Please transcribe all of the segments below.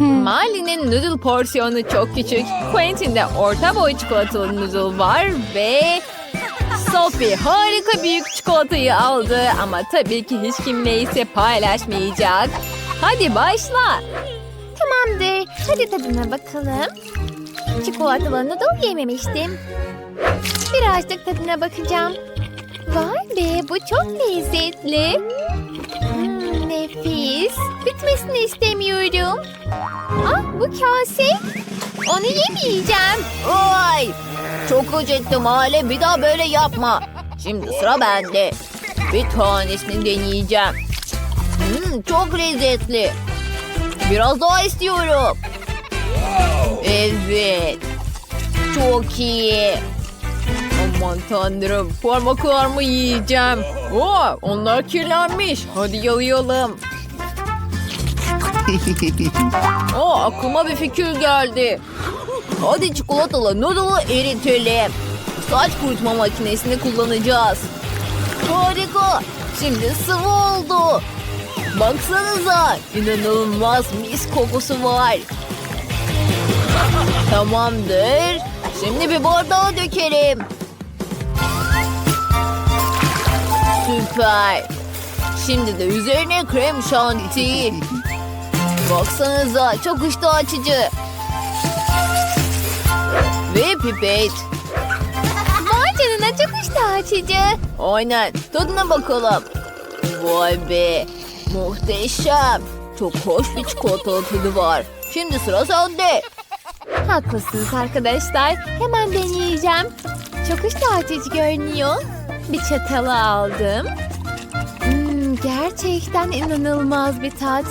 Mali'nin noodle porsiyonu çok küçük. Quentin'de orta boy çikolatalı noodle var ve... Sophie harika büyük çikolatayı aldı ama tabii ki hiç kimle paylaşmayacak. Hadi başla. Tamamdır. Hadi tadına bakalım. Çikolatalı noodle yememiştim. Birazcık tadına bakacağım. Vay be bu çok lezzetli. Nefis. Bitmesini istemiyorum. Ah bu kase. Onu yemeyeceğim. Oy! Çok acıktım hale bir daha böyle yapma. Şimdi sıra bende. Bir tanesini deneyeceğim. Hmm, çok lezzetli. Biraz daha istiyorum. Evet. Çok iyi. Aman tanrım parmaklarımı yiyeceğim. Oo, onlar kirlenmiş. Hadi yalayalım. Oo, aklıma bir fikir geldi. Hadi çikolatalı noodle'ı eritelim. Saç kurutma makinesini kullanacağız. Harika. Şimdi sıvı oldu. Baksanıza. inanılmaz mis kokusu var. Tamamdır. Şimdi bir bardağa dökelim. Süper. Şimdi de üzerine krem şanti. Baksanıza çok iştah açıcı. Ve pipet. Vay canına çok iştah açıcı. Aynen. Tadına bakalım. Vay be. Muhteşem. Çok hoş bir çikolatalı tadı var. Şimdi sıra sende. Haklısınız arkadaşlar. Hemen deneyeceğim. Çok iştah açıcı görünüyor. Bir çatalı aldım. Hmm, gerçekten inanılmaz bir tat.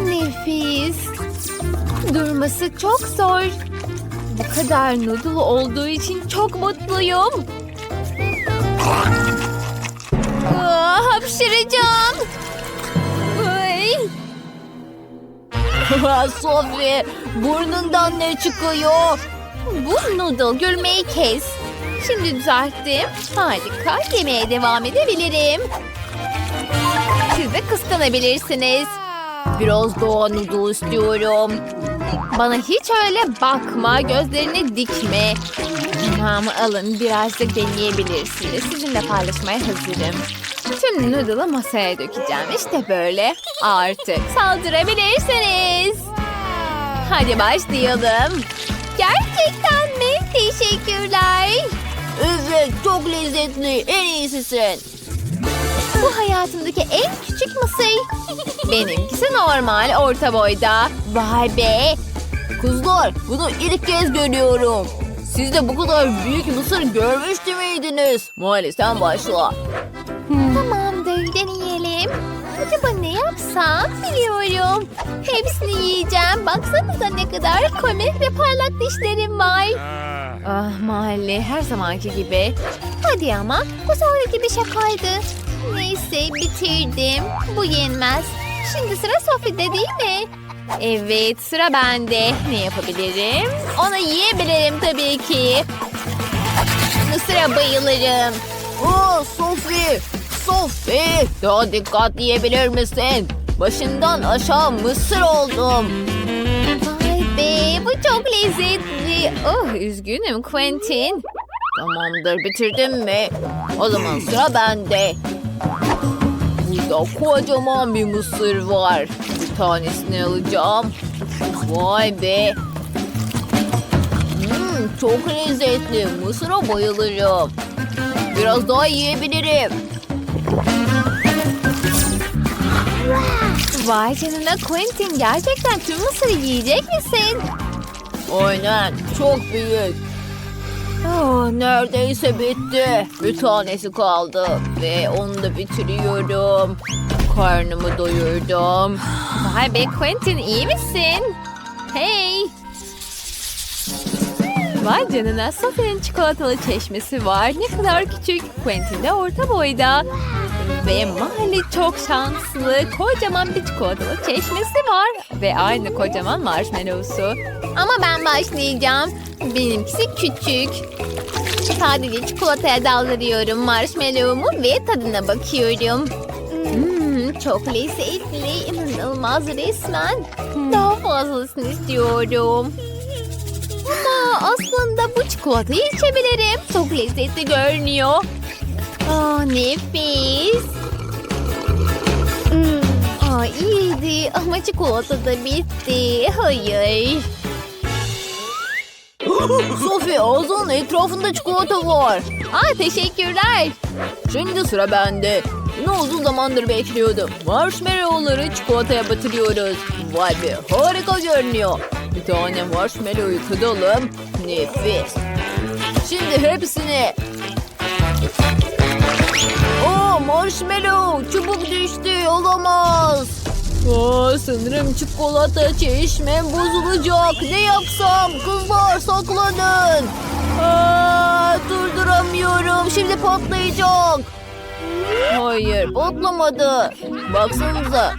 Nefis. Durması çok zor. Bu kadar noodle olduğu için çok mutluyum. Aa, hapşıracağım. Ay. Sophie, burnundan ne çıkıyor? Bu noodle gülmeyi kes. Şimdi düzelttim. Harika. Yemeğe devam edebilirim. Siz de kıskanabilirsiniz. Biraz daha noodle istiyorum. Bana hiç öyle bakma. Gözlerini dikme. Tamam alın birazcık deneyebilirsiniz. Sizinle paylaşmaya hazırım. Tüm noodle'ı masaya dökeceğim. İşte böyle. Artık saldırabilirsiniz. Hadi başlayalım. Gerçekten mi? Teşekkürler. Evet, çok lezzetli. En iyisisin. Bu hayatımdaki en küçük mısır. Benimkisi normal orta boyda. Vay be. Kızlar, bunu ilk kez görüyorum. Siz de bu kadar büyük mısır görmüş miydiniz? Mali sen başla. Tamamdır deneyelim. Acaba yapsam biliyorum. Hepsini yiyeceğim. Baksanıza ne kadar komik ve parlak dişlerim var. Ah mahalle her zamanki gibi. Hadi ama bu sonraki bir şakaydı. Neyse bitirdim. Bu yenmez. Şimdi sıra Sophie'de değil mi? Evet sıra bende. Ne yapabilirim? Onu yiyebilirim tabii ki. Mısıra bayılırım. Oo, Sophie! Sophie! Daha dikkat yiyebilir misin? Başından aşağı mısır oldum. Vay be bu çok lezzetli. Oh üzgünüm Quentin. Tamamdır bitirdin mi? O zaman sıra bende. Burada kocaman bir mısır var. Bir tanesini alacağım. Vay be. Hmm, çok lezzetli. Mısıra bayılırım. Biraz daha yiyebilirim. Vay canına Quentin gerçekten tüm mısırı yiyecek misin? Aynen çok büyük. Oh, neredeyse bitti. Bir tanesi kaldı ve onu da bitiriyorum. Karnımı doyurdum. Vay be Quentin iyi misin? Hey. Vay canına Sophie'nin çikolatalı çeşmesi var. Ne kadar küçük. Quentin de orta boyda. Ve mahalle çok şanslı. Kocaman bir çikolatalı çeşmesi var. Ve aynı kocaman marshmallowsu. Ama ben başlayacağım. Benimkisi küçük. Sadece çikolataya daldırıyorum marshmallow'umu ve tadına bakıyorum. Hmm, çok lezzetli. inanılmaz resmen. Daha fazlasını istiyorum. Aslında bu çikolatayı içebilirim. Çok lezzetli görünüyor. Aa, nefis. Hmm, aa, iyiydi ama çikolata da bitti. Hayır. Sophie ağzının etrafında çikolata var. Aa, teşekkürler. Şimdi sıra bende. Bunu uzun zamandır bekliyordum. Marshmallowları çikolataya batırıyoruz. Vay be harika görünüyor. Bir tane marshmallow'u tadalım. Nefis. Şimdi hepsini. Aa marshmallow çubuk düştü olamaz. Aa, sanırım çikolata çeşmem bozulacak. Ne yapsam? Kızlar saklanın. Aa, durduramıyorum. Şimdi patlayacak. Hayır patlamadı. Baksanıza.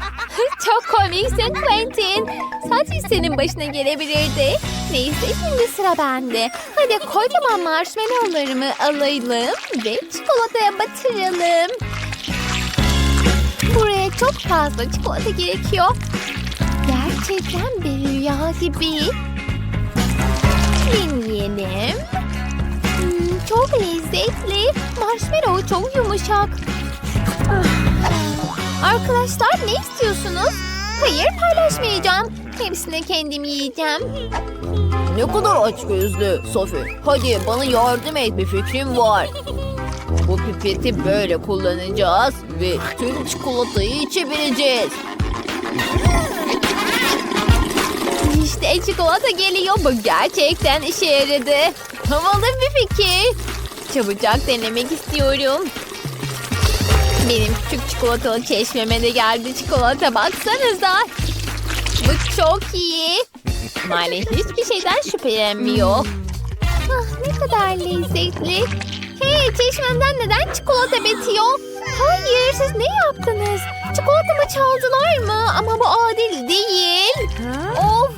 Çok komiksin Quentin. Sadece senin başına gelebilirdi. Neyse şimdi sıra bende. Hadi kocaman marshmallowlarımı alalım ve çikolataya batıralım. Buraya çok fazla çikolata gerekiyor. Gerçekten bir rüya gibi. Deneyelim. Hmm, çok lezzetli. Marshmallow çok yumuşak. Arkadaşlar ne istiyorsunuz? Hayır paylaşmayacağım. Hepsini kendim yiyeceğim. Ne kadar aç gözlü Sophie. Hadi bana yardım et bir fikrim var. Bu pipeti böyle kullanacağız ve tüm çikolatayı içebileceğiz. İşte çikolata geliyor. Bu gerçekten işe yaradı. Havalı bir fikir. Çabucak denemek istiyorum. Benim küçük çikolatalı çeşmeme de geldi çikolata. Baksanıza. Bu çok iyi. Mali hiçbir şeyden şüphelenmiyor. Ah, ne kadar lezzetli. Hey çeşmemden neden çikolata bitiyor? Hayır siz ne yaptınız? Çikolatamı çaldılar mı? Ama bu adil değil. Of.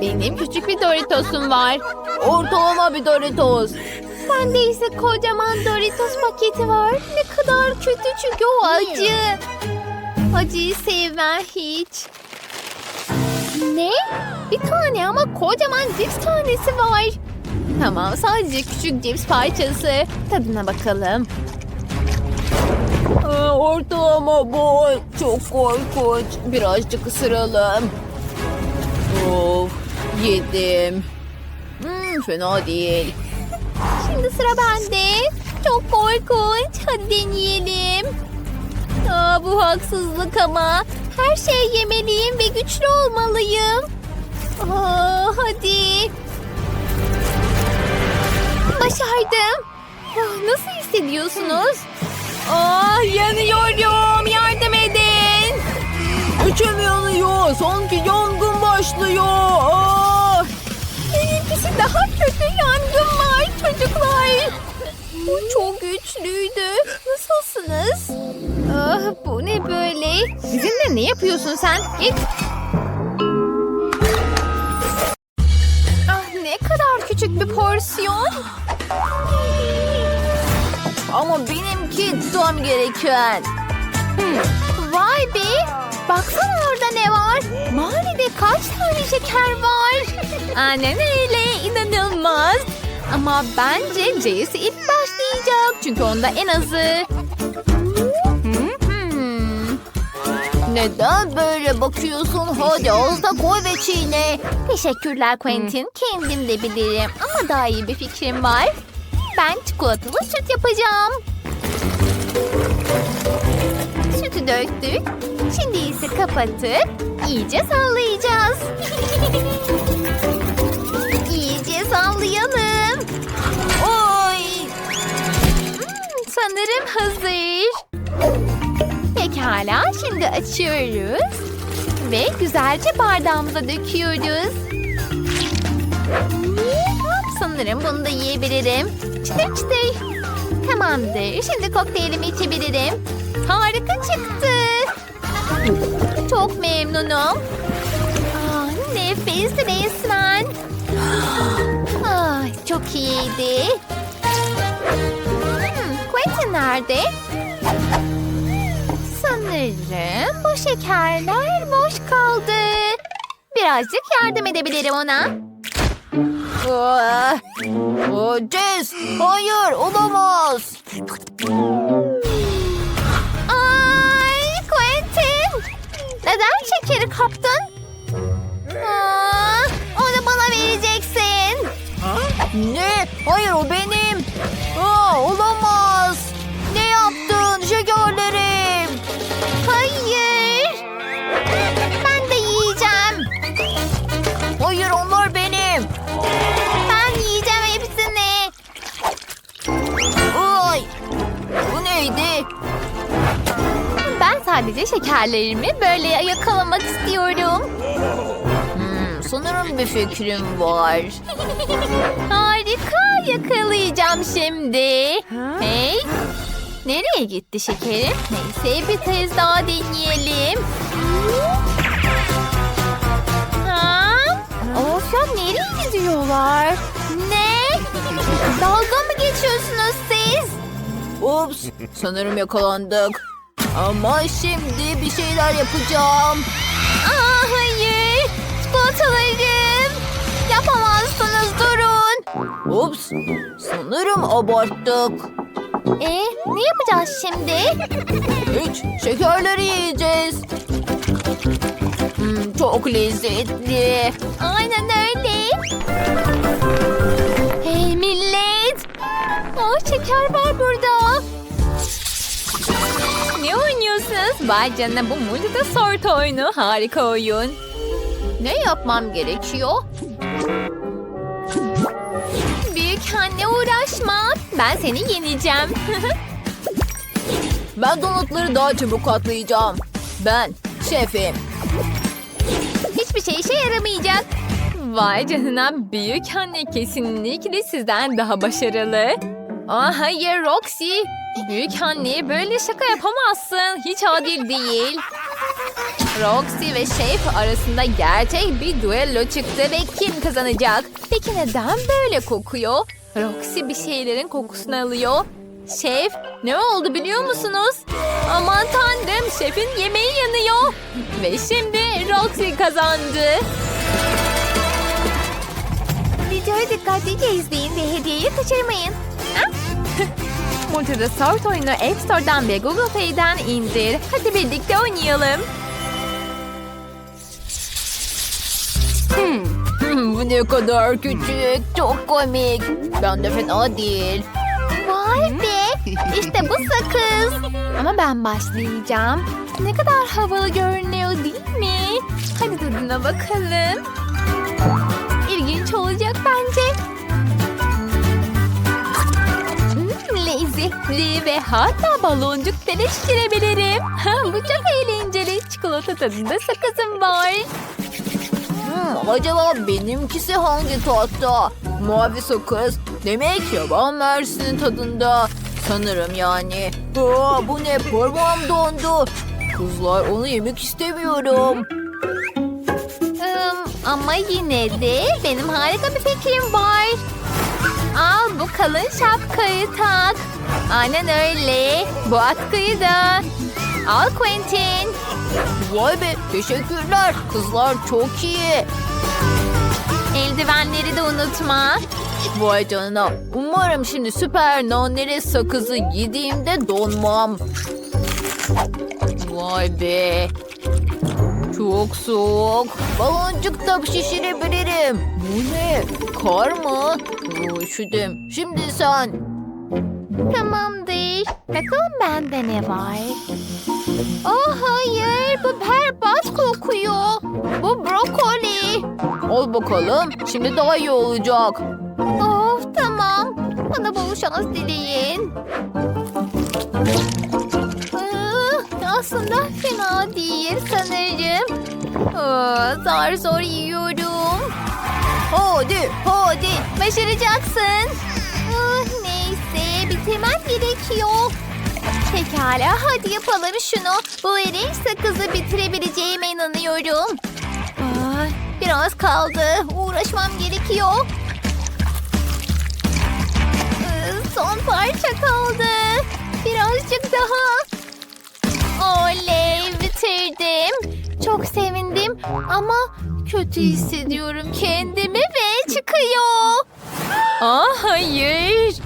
Benim küçük bir Doritos'um var. Ortalama bir Doritos. Bende ise kocaman Doritos paketi var. Ne kadar kötü çünkü o acı. Acıyı sevmem hiç. Ne? Bir tane ama kocaman cips tanesi var. Tamam sadece küçük cips parçası. Tadına bakalım. Aa, ortalama boy. Çok korkunç. Birazcık ısıralım. Of yedim. Hmm, fena değil. Şimdi sıra bende. Çok korkunç. Hadi deneyelim. Aa, bu haksızlık ama. Her şeyi yemeliyim ve güçlü olmalıyım. Aa, hadi. Başardım. Nasıl hissediyorsunuz? Ah, yanıyorum. Yardım edin. Yanıyor. Sanki yangın çocuklar. Bu çok güçlüydü. Nasılsınız? Ah, bu ne böyle? Bizimle ne yapıyorsun sen? Git. Ah, ne kadar küçük bir porsiyon. Ama benimki tam gereken. Vay be. Baksana orada ne var? Mağarada kaç tane şeker var? Aynen öyle. inanılmaz. Ama bence Jace ilk başlayacak. Çünkü onda en azı. Hmm. Neden böyle bakıyorsun? Hadi az da koy ve çiğne. Teşekkürler Quentin. Kendim de bilirim. Ama daha iyi bir fikrim var. Ben çikolatalı süt yapacağım. Sütü döktük. Şimdi ise kapatıp iyice sallayacağız. iyice sallayalım. Sanırım hazır. Pekala şimdi açıyoruz. Ve güzelce bardağımıza döküyoruz. Hop, Sanırım bunu da yiyebilirim. Çıtır çıtır. Tamamdır. Şimdi kokteylimi içebilirim. Harika çıktı. Çok memnunum. Aa, nefis resmen. Ay, çok iyiydi. Nerede? Sanırım bu şekerler boş kaldı. Birazcık yardım edebilirim ona. Ah, oh, Jess, hayır olamaz. Ay Quentin! Neden şekeri kaptın? Aa, onu bana vereceksin. Ne? Hayır o benim. Aa, olamaz. Sadece şekerlerimi böyle yakalamak istiyorum. Hmm, sanırım bir fikrim var. Harika yakalayacağım şimdi. Hey. Nereye gitti şekerim? Neyse bir kez daha deneyelim. Ha? Of ya nereye gidiyorlar? Ne? Dalga mı geçiyorsunuz siz? Ups, sanırım yakalandık. Ama şimdi bir şeyler yapacağım. Aa hayır. Çikolatalarım. Yapamazsınız durun. Ups, sanırım abarttık. E ne yapacağız şimdi? Hiç şekerleri yiyeceğiz. Hmm, çok lezzetli. Aynen öyle. Vay canına bu Multida Sort oyunu. Harika oyun. Ne yapmam gerekiyor? Büyük anne uğraşma. Ben seni yeneceğim. Ben donutları daha çabuk atlayacağım. Ben şefim. Hiçbir şey işe yaramayacak. Vay canına büyük anne kesinlikle sizden daha başarılı. Aa, hayır Roxy. Büyük anneye böyle şaka yapamazsın. Hiç adil değil. Roxy ve Şef arasında gerçek bir duello çıktı ve kim kazanacak? Peki neden böyle kokuyor? Roxy bir şeylerin kokusunu alıyor. Şef ne oldu biliyor musunuz? Aman tanrım şefin yemeği yanıyor. Ve şimdi Roxy kazandı. Videoyu dikkatlice izleyin ve hediyeyi kaçırmayın. Multida Sort oyunu App Store'dan ve Google Play'den indir. Hadi birlikte oynayalım. Hmm, bu ne kadar küçük. Çok komik. Ben de fena değil. Vay be! İşte bu sakız. Ama ben başlayacağım. Ne kadar havalı görünüyor değil mi? Hadi tadına bakalım. İlginç olacak bence. Hmm, lezzetli ve hatta baloncuk bile şişirebilirim. Bu çok eğlenceli. Çikolata tadında sakızım var. Hmm, acaba benimkisi hangi tatta? Mavi sakız. Demek yaban mersinin tadında. Sanırım yani. Aa, bu ne? Parmağım dondu. Kızlar onu yemek istemiyorum. Im, ama yine de benim harika bir fikrim var. Al bu kalın şapkayı tak. Aynen öyle. Bu atkıyı da. Al Quentin. Vay be teşekkürler. Kızlar çok iyi. Eldivenleri de unutma. Vay canına. Umarım şimdi süper naneli sakızı yediğimde donmam. Vay be. Çok soğuk. Baloncuk da şişirebilirim. Bu ne? Kar mı? Oo, üşüdüm. Şimdi sen. Tamamdır. Bakalım bende ne var? Oh hayır bu berbat kokuyor. Bu brokoli. Al bakalım. Şimdi daha iyi olacak. Of tamam. Bana bol şans dileyin. Aa, aslında fena değil sanırım. Aa, zar zor yiyorum. Hadi, hadi. Başaracaksın. Ah, neyse bitirmem gerekiyor. Pekala hadi yapalım şunu. Bu erin sakızı bitirebileceğime inanıyorum. Ah, biraz kaldı. Uğraşmam gerekiyor. Çok sevindim ama kötü hissediyorum kendimi ve çıkıyor. Aa hayır.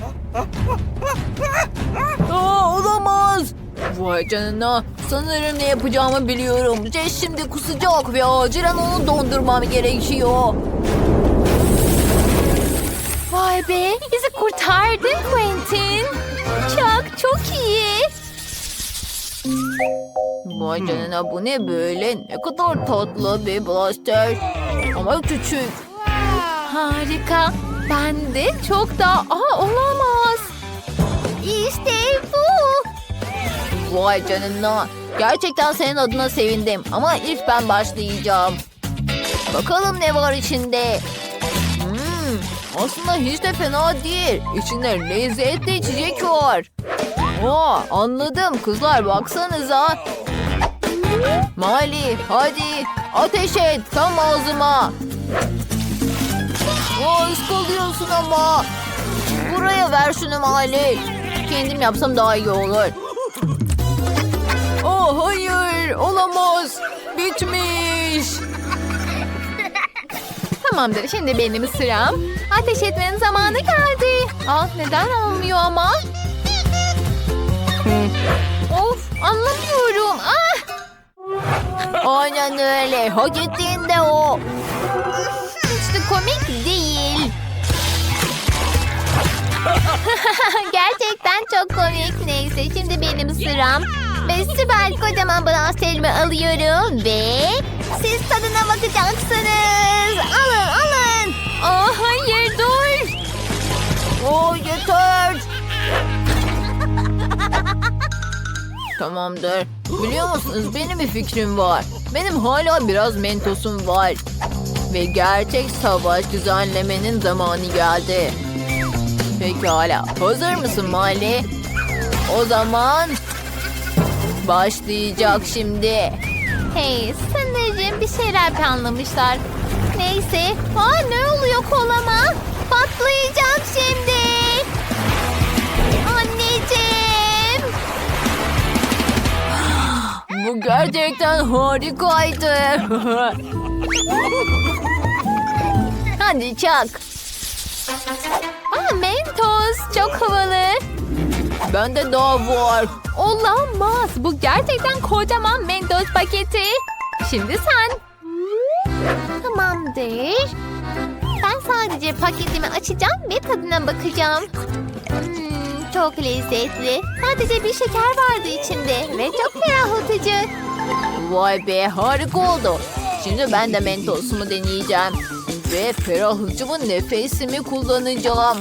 Aa olamaz. Vay canına. Sanırım ne yapacağımı biliyorum. Jess şimdi kusacak ve acilen onu dondurmam gerekiyor. Vay be bizi kurtardın Quentin. Çok çok iyi. Vay canına bu ne böyle? Ne kadar tatlı bir blaster. Ama küçük. Harika. Ben de çok daha... Aa olamaz. İşte bu. Vay canına. Gerçekten senin adına sevindim. Ama ilk ben başlayacağım. Bakalım ne var içinde. Hmm, aslında hiç de fena değil. İçinde lezzetli içecek var. Aa, anladım kızlar baksanıza. Mali hadi ateş et tam ağzıma. Aa, ıskalıyorsun ama. Buraya ver şunu Mali. Kendim yapsam daha iyi olur. Oh hayır olamaz. Bitmiş. Tamamdır şimdi benim sıram. Ateş etmenin zamanı geldi. Aa, neden olmuyor ama? Anlamıyorum. Ah! Aynen öyle. Hak ettiğinde o. Hiç de komik değil. Gerçekten çok komik. Neyse şimdi benim sıram. Ve süper kocaman blasterimi alıyorum ve siz tadına bakacaksınız. Alın alın. Aa hayır dur. Oh yeter. Tamamdır. Biliyor musunuz benim bir fikrim var. Benim hala biraz mentosum var. Ve gerçek savaş düzenlemenin zamanı geldi. Pekala. Hazır mısın Mali? O zaman başlayacak şimdi. Hey sanırım bir şeyler planlamışlar. Neyse. Aa ne oluyor kolama? Patlayacak şimdi. Gerçekten harikaydı. Hadi çak. Aa Mentos çok havalı. Bende daha var. Olamaz. Bu gerçekten kocaman Mentos paketi. Şimdi sen. Tamamdır. Ben sadece paketimi açacağım ve tadına bakacağım. Hmm, çok lezzetli. Sadece bir şeker vardı içinde ve çok ferahlatıcı. Vay be harika oldu. Şimdi ben de mentosumu deneyeceğim. Ve ferahlatıcı bu nefesimi kullanacağım.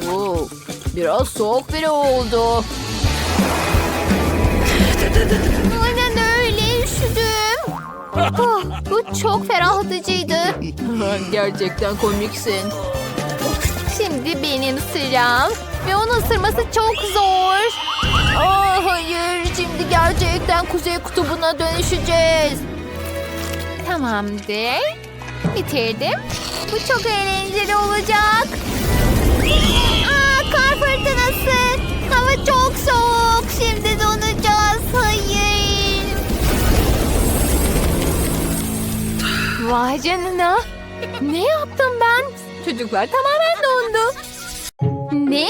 Wow, biraz soğuk bile oldu. Aynen öyle üşüdüm. Oh, bu çok ferahlatıcıydı. Gerçekten komiksin. Şimdi benim sıram. Ve onu ısırması çok zor. Aa hayır, şimdi gerçekten kuzey kutubuna dönüşeceğiz. Tamamdır. Bitirdim. Bu çok eğlenceli olacak. Aa, kar fırtınası. Hava çok soğuk. Şimdi donacağız. Hayır. Vay canına. Ne yaptım ben? Çocuklar tamamen dondu. Ne?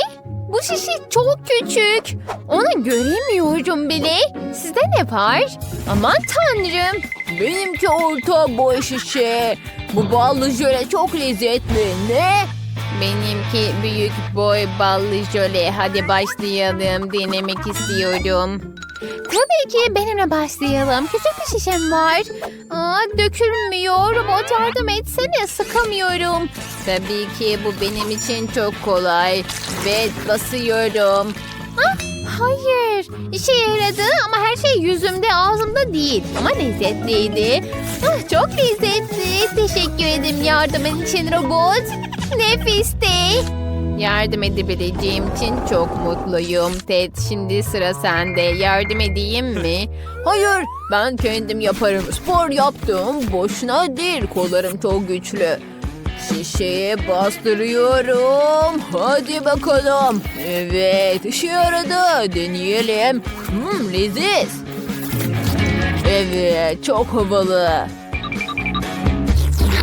Bu şişe çok küçük. Onu göremiyorum bile. Sizde ne var? Aman tanrım. Benimki orta boy şişe. Bu ballı jöle çok lezzetli. Ne? Benimki büyük boy ballı jöle. Hadi başlayalım. Denemek istiyorum. Tabii ki benimle başlayalım. Küçük bir şişem var. Aa, dökülmüyor. Robot yardım etsene. Sıkamıyorum. Tabii ki bu benim için çok kolay. Ve basıyorum. Ah, hayır. İşe yaradı ama her şey yüzümde ağzımda değil. Ama lezzetliydi. Ah, çok lezzetli. Teşekkür ederim yardımın için robot. Nefisti. Yardım edebileceğim için çok mutluyum. Ted şimdi sıra sende. Yardım edeyim mi? Hayır, ben kendim yaparım. Spor yaptım. Boşuna değil. Kollarım çok güçlü. Şişeye bastırıyorum. Hadi bakalım. Evet işe yaradı. Deneyelim. Hmm, leziz. Evet çok havalı.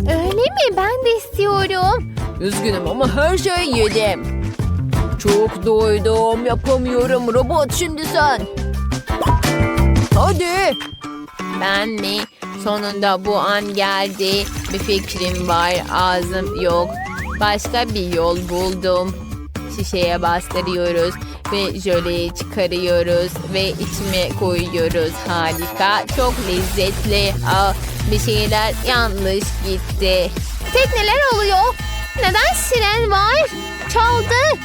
Öyle mi? Ben de istiyorum. Üzgünüm ama her şeyi yedim. Çok doydum. Yapamıyorum. Robot şimdi sen. Hadi. Ben mi? Sonunda bu an geldi. Bir fikrim var. Ağzım yok. Başka bir yol buldum. Şişeye bastırıyoruz ve jöleyi çıkarıyoruz ve içine koyuyoruz. Harika. Çok lezzetli. Aa, bir şeyler yanlış gitti. Tekneler oluyor. Neden siren var? Çaldı.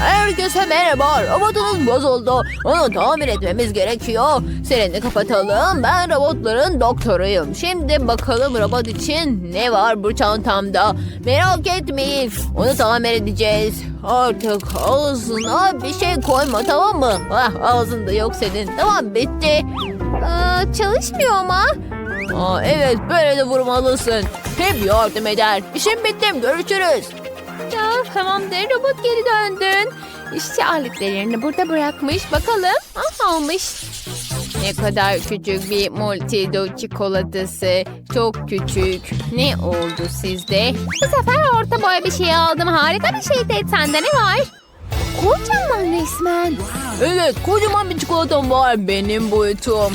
Herkese merhaba. Robotunuz bozuldu. Onu tamir etmemiz gerekiyor. Sireni kapatalım. Ben robotların doktoruyum. Şimdi bakalım robot için ne var bu çantamda. Merak etmeyin. Onu tamir edeceğiz. Artık ağzına bir şey koyma tamam mı? Ah, ağzında yok senin. Tamam bitti. Aa, çalışmıyor ama. Aa, evet böyle de vurmalısın. Hep yardım eder. İşim bitti. Görüşürüz. Ya tamamdır robot geri döndün. İşçi aletlerini burada bırakmış. Bakalım. Ah, almış. Ne kadar küçük bir multido çikolatası. Çok küçük. Ne oldu sizde? Bu sefer orta boy bir şey aldım. Harika bir şey Ted. Sende ne var? Kocaman resmen. Evet kocaman bir çikolatam var benim boyutum.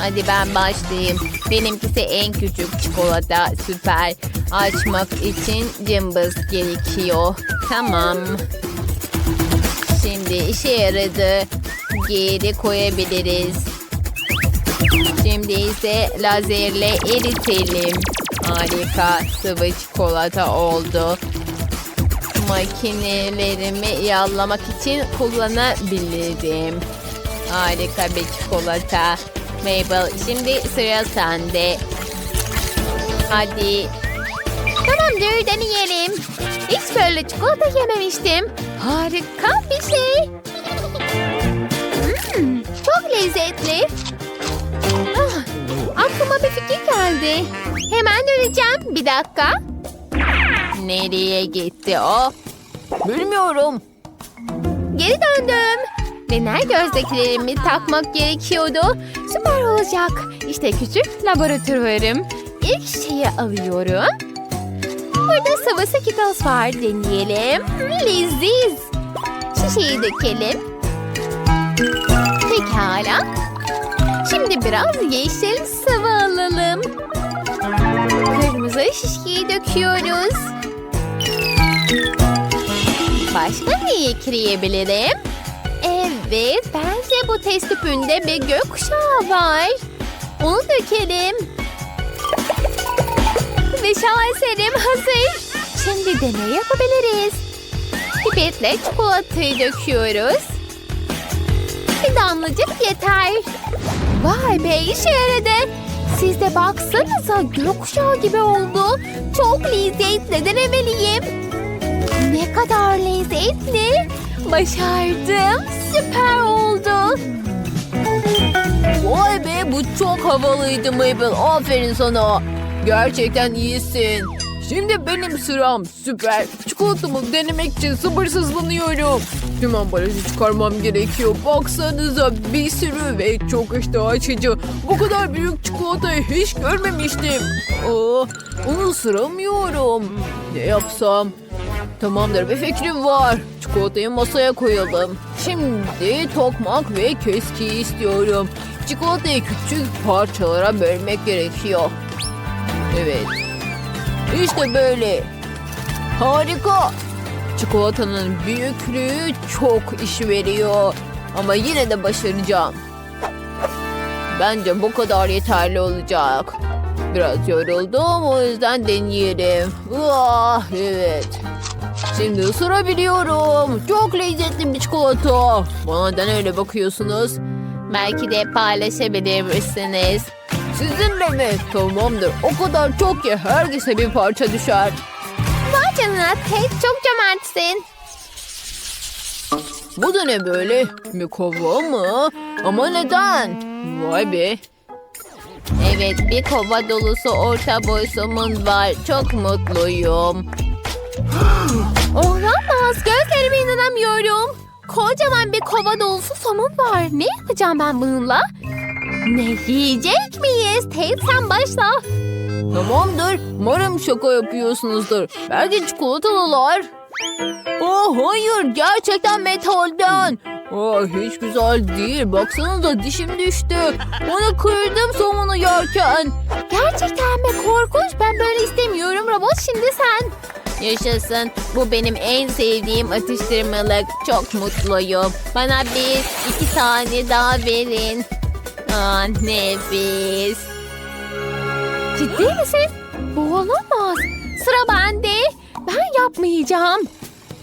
Hadi ben başlayayım. Benimkisi en küçük çikolata. Süper. Açmak için cımbız gerekiyor. Tamam. Şimdi işe yaradı. Geri koyabiliriz. Şimdi ise lazerle eritelim. Harika sıvı çikolata oldu. Makinelerimi yağlamak için kullanabilirim. Harika bir çikolata. Mabel şimdi sıra sende. Hadi. Tamamdır deneyelim. Hiç böyle çikolata yememiştim. Harika bir şey. Hmm, çok lezzetli. Ah, aklıma bir fikir geldi. Hemen döneceğim. Bir dakika. Nereye gitti o? Bilmiyorum. Geri döndüm. Ve gözlüklerimi takmak gerekiyordu. Süper olacak. İşte küçük laboratuvarım. İlk şeyi alıyorum. Burada sıvı skittles var. Deneyelim. Leziz. Şişeyi dökelim. Pekala. Şimdi biraz yeşil sıvı alalım. Kırmızı şişeyi döküyoruz. Başka ne ekleyebilirim? Evet, bence bu test bir gökkuşağı var. Onu dökelim. Ve şaheserim hazır. Şimdi deney yapabiliriz. Pipetle çikolatayı döküyoruz. Bir damlacık yeter. Vay be işe yaradı. Siz de baksanıza gökkuşağı gibi oldu. Çok lezzetli denemeliyim. Ne kadar lezzetli. Başardım. Süper oldu. Vay be bu çok havalıydı Mabel. Aferin sana. Gerçekten iyisin. Şimdi benim sıram. Süper. Çikolatamı denemek için sabırsızlanıyorum. Tüm ambalajı çıkarmam gerekiyor. Baksanıza bir sürü ve çok iştah açıcı. Bu kadar büyük çikolatayı hiç görmemiştim. Aa, onu sıramıyorum. Ne yapsam? Tamamdır bir fikrim var. Çikolatayı masaya koyalım. Şimdi tokmak ve keski istiyorum. Çikolatayı küçük parçalara bölmek gerekiyor. Evet. İşte böyle. Harika. Çikolatanın büyüklüğü çok iş veriyor. Ama yine de başaracağım. Bence bu kadar yeterli olacak. Biraz yoruldum o yüzden deneyelim. Ah, evet. Şimdi ısırabiliyorum. Çok lezzetli bir çikolata. Bana neden öyle bakıyorsunuz? Belki de paylaşabilir misiniz? Sizinle mi? Tamamdır. O kadar çok ki herkese bir parça düşer. Vay canına Ted çok cömertsin. Bu da ne böyle? Bir kova mı? Ama neden? Vay be. Evet bir kova dolusu orta boy somun var. Çok mutluyum. İnanamıyorum. Kocaman bir kova dolusu somun var. Ne yapacağım ben bununla? Ne yiyecek miyiz? Ted sen başla. Tamamdır. Umarım şaka yapıyorsunuzdur. Belki çikolatalılar. Oh hayır gerçekten metalden. Oh, hiç güzel değil. Baksanıza dişim düştü. Onu kırdım somunu yerken. Gerçekten mi? Korkunç. Ben böyle istemiyorum. Robot şimdi sen. Yaşasın. Bu benim en sevdiğim atıştırmalık. Çok mutluyum. Bana bir iki tane daha verin. Ah nefis. Ciddi misin? Bu olamaz. Sıra bende. Ben yapmayacağım.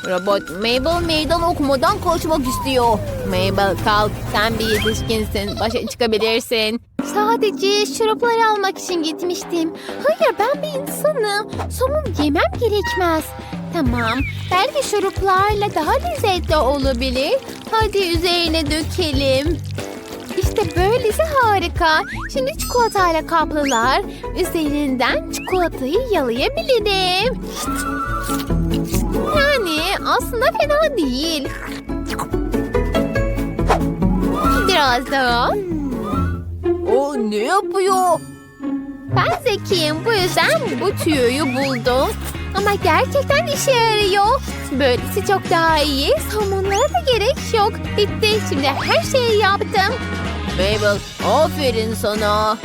Robot Mabel meydan okumadan kaçmak istiyor. Mabel kalk sen bir yetişkinsin. Başa çıkabilirsin. Sadece şurupları almak için gitmiştim. Hayır ben bir insanım. Somun yemem gerekmez. Tamam. Belki şuruplarla daha lezzetli olabilir. Hadi üzerine dökelim. İşte böylesi harika. Şimdi çikolatayla kaplılar. Üzerinden çikolatayı yalayabilirim. Yani aslında fena değil. Biraz daha. O ne yapıyor? Ben zekiyim bu yüzden bu tüyoyu buldum. Ama gerçekten işe yarıyor. Böylesi çok daha iyi. Somunlara da gerek yok. Bitti. Şimdi her şeyi yaptım. Mabel aferin sana.